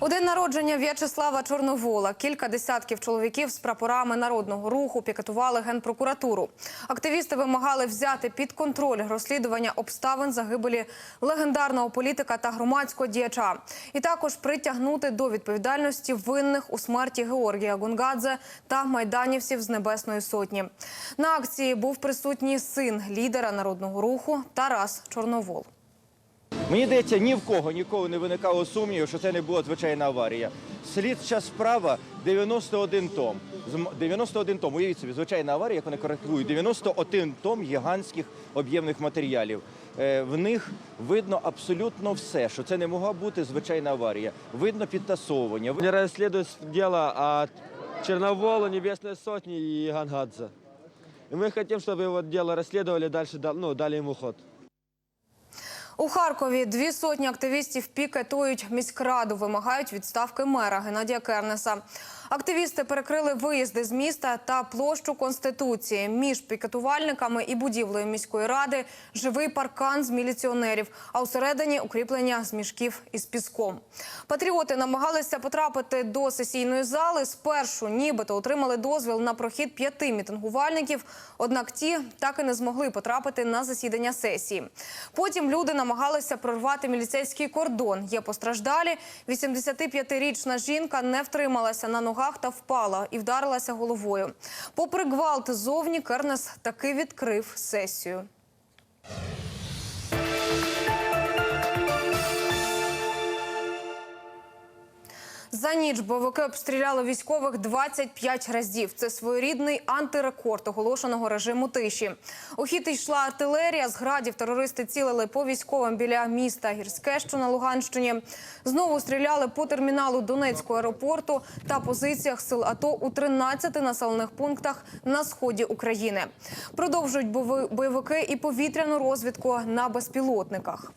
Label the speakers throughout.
Speaker 1: У день народження В'ячеслава Чорновола кілька десятків чоловіків з прапорами народного руху пікетували генпрокуратуру. Активісти вимагали взяти під контроль розслідування обставин загибелі легендарного політика та громадського діяча, і також притягнути до відповідальності винних у смерті Георгія Гунгадзе та майданівців з Небесної Сотні. На акції був присутній син лідера народного руху Тарас Чорновол.
Speaker 2: Мені здається, ні в кого ніколи не виникало сумніву, що це не була звичайна аварія. Слідча справа 91 том. 91 том, уявіть собі, звичайна аварія, як вони коректують, 91 том гігантських об'ємних матеріалів. Е, В них видно абсолютно все, що це не могла бути звичайна аварія. Видно підтасовування.
Speaker 3: Не расследует дело о Черноволу, Небесной Сотни и Гангадзе. И мы хотим, чтобы его дело расследовали, дальше дал- ну, дали ему ход.
Speaker 1: У Харкові дві сотні активістів пікетують міськраду, вимагають відставки мера Геннадія Кернеса. Активісти перекрили виїзди з міста та площу Конституції. Між пікетувальниками і будівлею міської ради живий паркан з міліціонерів, а усередині укріплення з мішків із піском. Патріоти намагалися потрапити до сесійної зали. Спершу нібито отримали дозвіл на прохід п'яти мітингувальників. Однак ті так і не змогли потрапити на засідання сесії. Потім люди намагалися прорвати міліцейський кордон. Є постраждалі. 85-річна жінка не втрималася на ногах та впала і вдарилася головою. Попри гвалт зовні, Кернес таки відкрив сесію. За ніч бойовики обстріляли військових 25 разів. Це своєрідний антирекорд оголошеного режиму тиші. У хід йшла артилерія. З градів терористи цілили по військовим біля міста Гірське, що на Луганщині. Знову стріляли по терміналу Донецького аеропорту та позиціях сил АТО у 13 населених пунктах на сході України. Продовжують бойови- бойовики і повітряну розвідку на безпілотниках.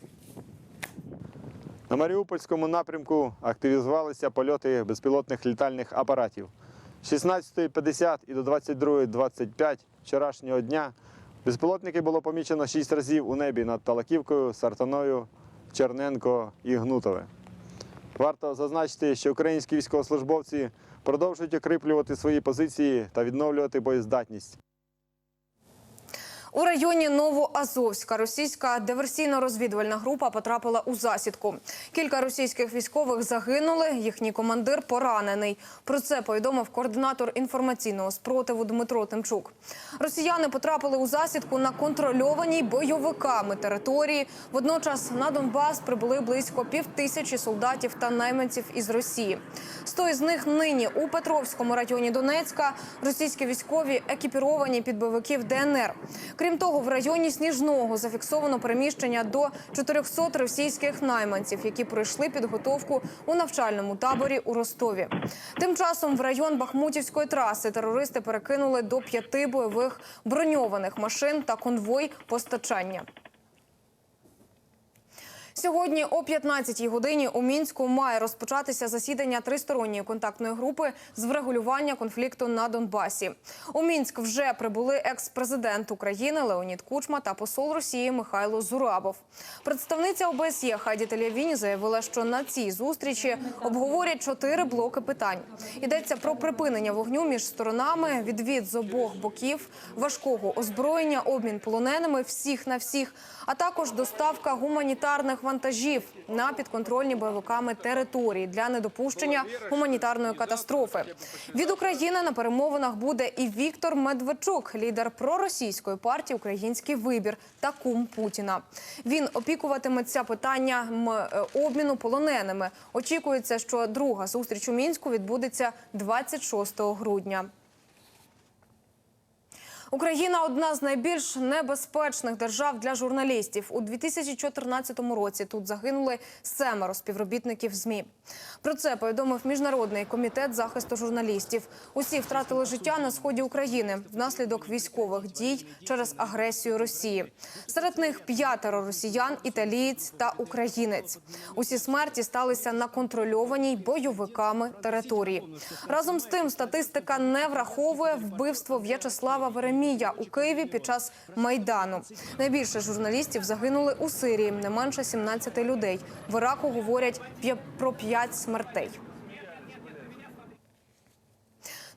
Speaker 4: На Маріупольському напрямку активізувалися польоти безпілотних літальних апаратів. З 16.50 і до 22.25 вчорашнього дня безпілотники було помічено 6 разів у небі над Талаківкою, Сартаною, Черненко і Гнутове. Варто зазначити, що українські військовослужбовці продовжують укріплювати свої позиції та відновлювати боєздатність.
Speaker 1: У районі Новоазовська російська диверсійно-розвідувальна група потрапила у засідку. Кілька російських військових загинули. Їхній командир поранений. Про це повідомив координатор інформаційного спротиву Дмитро Тимчук. Росіяни потрапили у засідку на контрольованій бойовиками території. Водночас на Донбас прибули близько півтисячі солдатів та найманців із Росії. Сто із них нині у Петровському районі Донецька. Російські військові екіпіровані під бойовиків ДНР. Крім того, в районі Сніжного зафіксовано переміщення до 400 російських найманців, які пройшли підготовку у навчальному таборі у Ростові. Тим часом в район Бахмутівської траси терористи перекинули до п'яти бойових броньованих машин та конвой постачання. Сьогодні о 15-й годині у мінську має розпочатися засідання тристоронньої контактної групи з врегулювання конфлікту на Донбасі. У мінськ вже прибули екс-президент України Леонід Кучма та посол Росії Михайло Зурабов. Представниця ОБСЄ Хаді Телявіні заявила, що на цій зустрічі обговорять чотири блоки питань. Йдеться про припинення вогню між сторонами, відвід з обох боків, важкого озброєння, обмін полоненими всіх на всіх, а також доставка гуманітарних вантажів на підконтрольні бойовиками території для недопущення гуманітарної катастрофи. Від України на перемовинах буде і Віктор Медведчук, лідер проросійської партії Український вибір та кум Путіна. Він опікуватиметься питанням е, обміну полоненими. Очікується, що друга зустріч у мінську відбудеться 26 грудня. Україна одна з найбільш небезпечних держав для журналістів. У 2014 році тут загинули семеро співробітників ЗМІ. Про це повідомив міжнародний комітет захисту журналістів. Усі втратили життя на сході України внаслідок військових дій через агресію Росії. Серед них п'ятеро росіян, італієць та українець. Усі смерті сталися на контрольованій бойовиками території. Разом з тим, статистика не враховує вбивство В'ячеслава Веремія. Софія у Києві під час майдану. Найбільше журналістів загинули у Сирії, не менше 17 людей. В Іраку говорять про 5 смертей.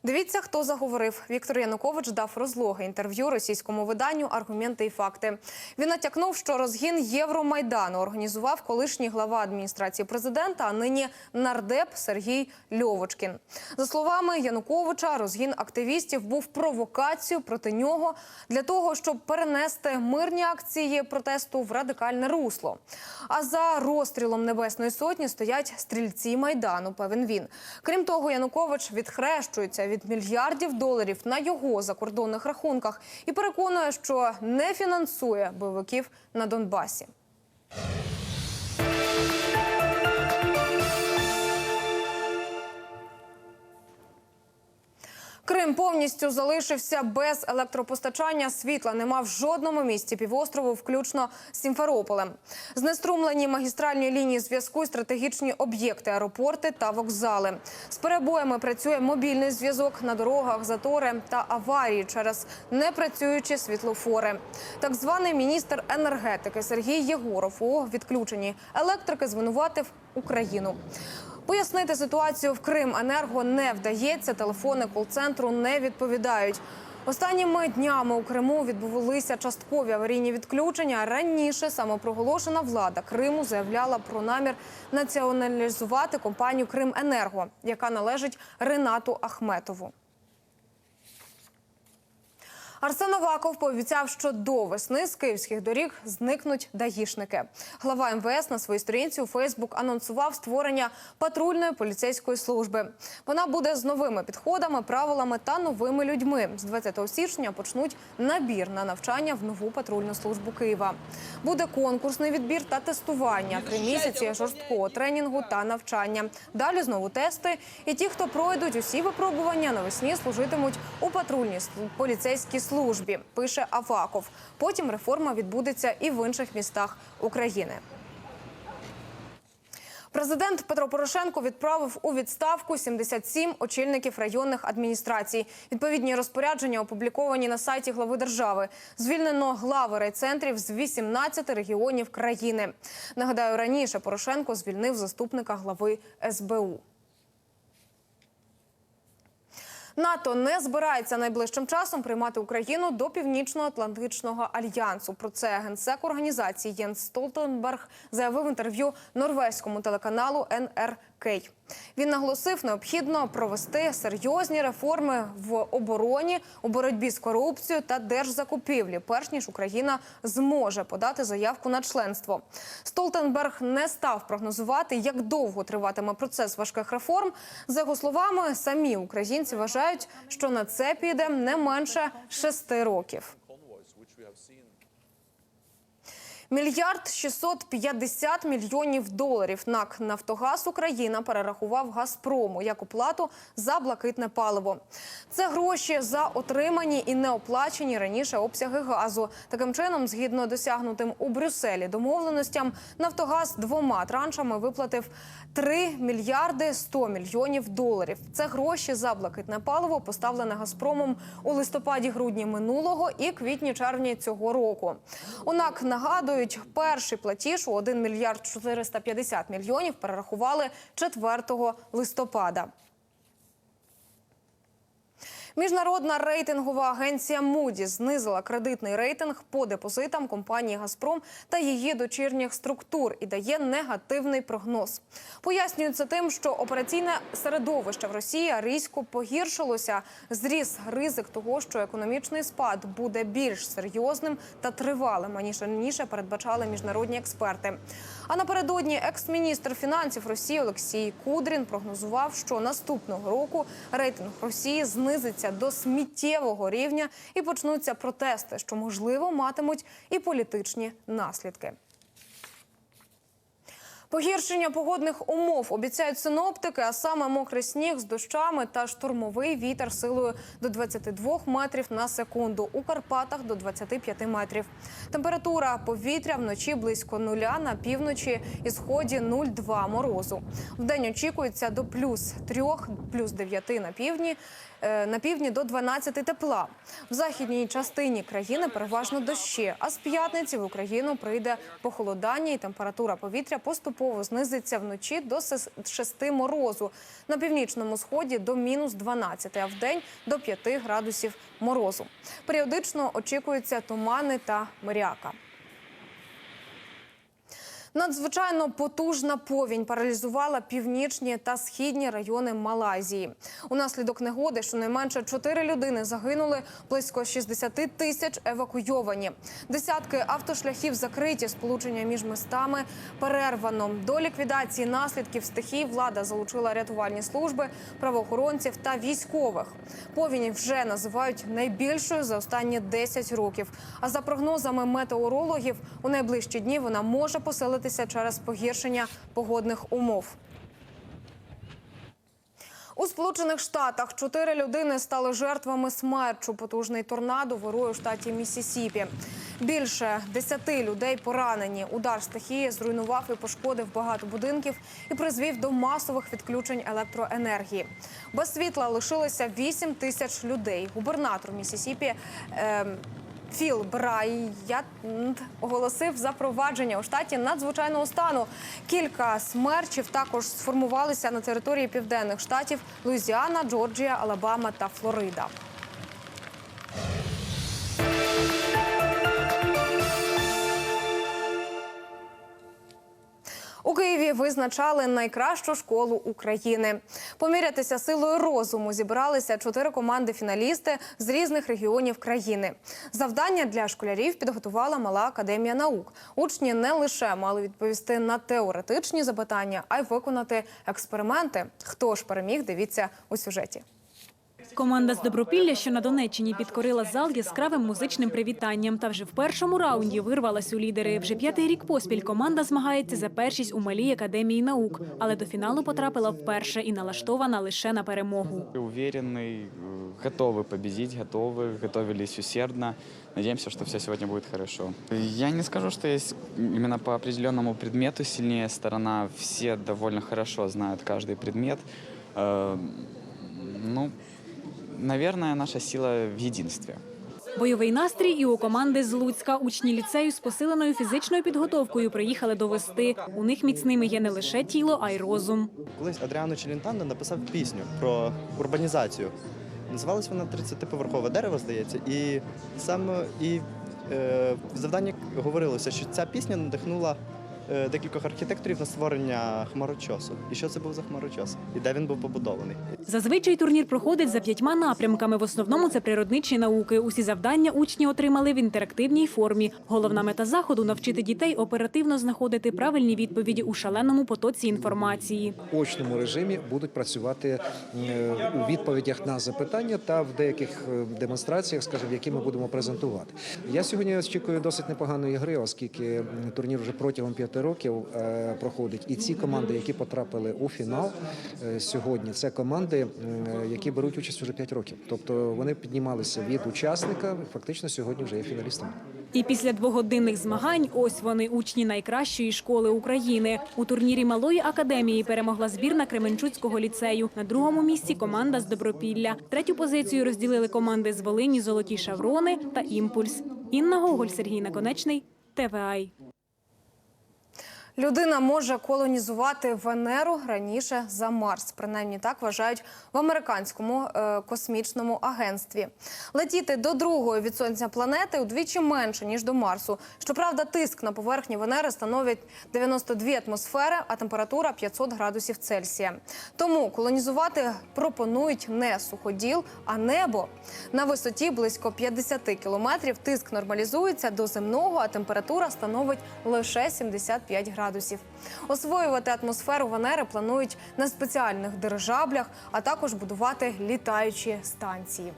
Speaker 1: Дивіться, хто заговорив. Віктор Янукович дав розлоги інтерв'ю російському виданню Аргументи і факти. Він натякнув, що розгін Євромайдану організував колишній глава адміністрації президента, а нині нардеп Сергій Льовочкін. За словами Януковича, розгін активістів був провокацією проти нього для того, щоб перенести мирні акції протесту в радикальне русло. А за розстрілом Небесної сотні стоять стрільці майдану. Певен він. Крім того, Янукович відхрещується від мільярдів доларів на його закордонних рахунках і переконує, що не фінансує бойовиків на Донбасі. Крим повністю залишився без електропостачання. Світла нема в жодному місті півострову, включно з Сімферополем. Знеструмлені магістральні лінії зв'язку, стратегічні об'єкти, аеропорти та вокзали. З перебоями працює мобільний зв'язок на дорогах, затори та аварії через непрацюючі світлофори. Так званий міністр енергетики Сергій Єгоров у відключенні електрики звинуватив Україну. Пояснити ситуацію в Крим енерго не вдається. Телефони кол-центру не відповідають. Останніми днями у Криму відбувалися часткові аварійні відключення. Раніше самопроголошена влада Криму заявляла про намір націоналізувати компанію Крименерго, яка належить Ренату Ахметову. Арсен Аваков пообіцяв, що до весни з київських доріг зникнуть даїшники. Глава МВС на своїй сторінці у Фейсбук анонсував створення патрульної поліцейської служби. Вона буде з новими підходами, правилами та новими людьми. З 20 січня почнуть набір на навчання в нову патрульну службу Києва. Буде конкурсний відбір та тестування. Три місяці жорсткого тренінгу та навчання. Далі знову тести. І ті, хто пройдуть усі випробування, навесні служитимуть у патрульній поліцейській службі. Пише Аваков. Потім реформа відбудеться і в інших містах України. Президент Петро Порошенко відправив у відставку 77 очільників районних адміністрацій. Відповідні розпорядження опубліковані на сайті глави держави. Звільнено глави райцентрів з 18 регіонів країни. Нагадаю, раніше Порошенко звільнив заступника глави СБУ. НАТО не збирається найближчим часом приймати Україну до Північно-Атлантичного альянсу. Про це генсек організації Єнс Столтенберг заявив в інтерв'ю норвезькому телеканалу НРК. Він наголосив, необхідно провести серйозні реформи в обороні, у боротьбі з корупцією та держзакупівлі, перш ніж Україна зможе подати заявку на членство. Столтенберг не став прогнозувати, як довго триватиме процес важких реформ. За його словами, самі українці вважають, що на це піде не менше шести років. Мільярд 650 мільйонів доларів НАК «Нафтогаз Україна» перерахував «Газпрому» як оплату за блакитне паливо. Це гроші за отримані і неоплачені раніше обсяги газу. Таким чином, згідно досягнутим у Брюсселі домовленостям, «Нафтогаз» двома траншами виплатив 3 мільярди 100 мільйонів доларів. Це гроші за блакитне паливо, поставлене «Газпромом» у листопаді-грудні минулого і квітні-червні цього року. У НАК нагадують, перший платіж у 1 мільярд 450 мільйонів перерахували 4 листопада. Міжнародна рейтингова агенція Moody's знизила кредитний рейтинг по депозитам компанії Газпром та її дочірніх структур і дає негативний прогноз. Пояснюється тим, що операційне середовище в Росії різко погіршилося. Зріс ризик того, що економічний спад буде більш серйозним та тривалим аніж раніше передбачали міжнародні експерти. А напередодні екс-міністр фінансів Росії Олексій Кудрін прогнозував, що наступного року рейтинг Росії знизиться до сміттєвого рівня і почнуться протести, що можливо матимуть і політичні наслідки. Погіршення погодних умов обіцяють синоптики, а саме мокрий сніг з дощами та штурмовий вітер силою до 22 метрів на секунду. У Карпатах до 25 метрів. Температура повітря вночі близько нуля, на півночі і сході 0,2 морозу. Вдень очікується до плюс 3, плюс 9 на півдні. Е, На півдні до 12 тепла. В західній частині країни переважно дощі. А з п'ятниці в Україну прийде похолодання і температура повітря поступово знизиться вночі до 6 морозу. На північному сході до мінус 12, а вдень до 5 градусів морозу. Періодично очікуються тумани та мряка. Надзвичайно потужна повінь паралізувала північні та східні райони Малайзії. Унаслідок негоди щонайменше чотири людини загинули, близько 60 тисяч евакуйовані. Десятки автошляхів закриті, сполучення між містами перервано. До ліквідації наслідків стихій влада залучила рятувальні служби, правоохоронців та військових. Повінь вже називають найбільшою за останні 10 років. А за прогнозами метеорологів, у найближчі дні вона може посилитися через погіршення погодних умов. У Сполучених Штатах чотири людини стали жертвами смерчу. Потужний торнадо вирує у штаті Міссісіпі. Більше десяти людей поранені. Удар стихії зруйнував і пошкодив багато будинків і призвів до масових відключень електроенергії. Без світла лишилося 8 тисяч людей. Губернатор Міссісіпі ем, Філ Брайят оголосив запровадження у штаті надзвичайного стану. Кілька смерчів також сформувалися на території південних штатів Луїзіана, Джорджія, Алабама та Флорида. Києві визначали найкращу школу України. Помірятися силою розуму зібралися чотири команди-фіналісти з різних регіонів країни. Завдання для школярів підготувала мала академія наук. Учні не лише мали відповісти на теоретичні запитання, а й виконати експерименти. Хто ж переміг? Дивіться у сюжеті.
Speaker 5: Команда з Добропілля, що на Донеччині підкорила зал яскравим музичним привітанням. Та вже в першому раунді вирвалась у лідери. Вже п'ятий рік поспіль команда змагається за першість у малій академії наук, але до фіналу потрапила вперше і налаштована лише на перемогу.
Speaker 6: Уверенный, э, готовы победить, готовы, готовились усердно. Надеемся, что все сегодня будет хорошо. Я не скажу, что есть именно по определенному предмету сильнее сторона. Все довольно хорошо знают каждый предмет. Э, Ну, наверное, наша сила в единстве.
Speaker 5: Бойовий настрій і у команди з Луцька. Учні ліцею з посиленою фізичною підготовкою приїхали довести. У них міцними є не лише тіло, а й розум.
Speaker 7: Колись Адріано Челентано написав пісню про урбанізацію. Називалась вона «30-поверхове дерево, здається. І саме і е, в завданні говорилося, що ця пісня надихнула декількох архітекторів на створення хмарочосу. І що це був за хмарочос? І де він був побудований?
Speaker 5: Зазвичай турнір проходить за п'ятьма напрямками. В основному це природничі науки. Усі завдання учні отримали в інтерактивній формі. Головна мета заходу навчити дітей оперативно знаходити правильні відповіді у шаленому потоці інформації.
Speaker 8: в очному режимі будуть працювати е, у відповідях на запитання та в деяких е, демонстраціях, скажімо, які ми будемо презентувати. Я сьогодні очікую досить непоганої гри, оскільки турнір вже протягом п'яти років е, проходить. І ці команди, які потрапили у фінал е, сьогодні, це команди, які беруть участь уже п'ять років. Тобто вони піднімалися від учасника, фактично сьогодні вже є фіналістами.
Speaker 5: І після двогодинних змагань ось вони учні найкращої школи України. У турнірі малої академії перемогла збірна Кременчуцького ліцею. На другому місці команда з Добропілля. Третю позицію розділили команди з Волині Золоті Шаврони та Імпульс. Інна Гоголь, Сергій Наконечний, ТВАЙ.
Speaker 1: Людина може колонізувати Венеру раніше за Марс. Принаймні так вважають в американському е, космічному агентстві. Летіти до другої від сонця планети удвічі менше ніж до Марсу. Щоправда, тиск на поверхні Венери становить 92 атмосфери, а температура 500 градусів Цельсія. Тому колонізувати пропонують не суходіл, а небо. На висоті близько 50 кілометрів тиск нормалізується до земного, а температура становить лише 75 градусів. Освоювати атмосферу Венери планують на спеціальних дирижаблях, а також будувати літаючі станції.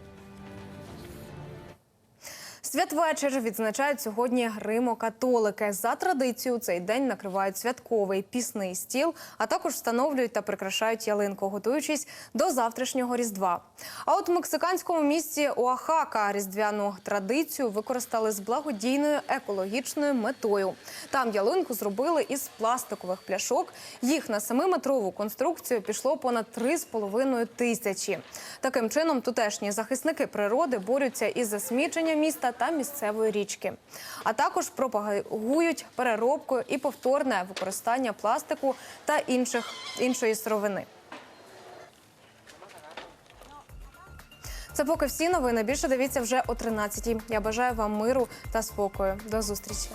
Speaker 1: Святвечір відзначають сьогодні римо-католики. За традицією цей день накривають святковий пісний стіл, а також встановлюють та прикрашають ялинку, готуючись до завтрашнього різдва. А от в мексиканському місті Оахака різдвяну традицію використали з благодійною екологічною метою. Там ялинку зробили із пластикових пляшок. Їх на семиметрову конструкцію пішло понад 3,5 тисячі. Таким чином, тутешні захисники природи борються із засміченням міста та місцевої річки. А також пропагують переробку і повторне використання пластику та інших іншої сировини. Це поки всі новини. Більше дивіться вже о 13-й. Я бажаю вам миру та спокою. До зустрічі.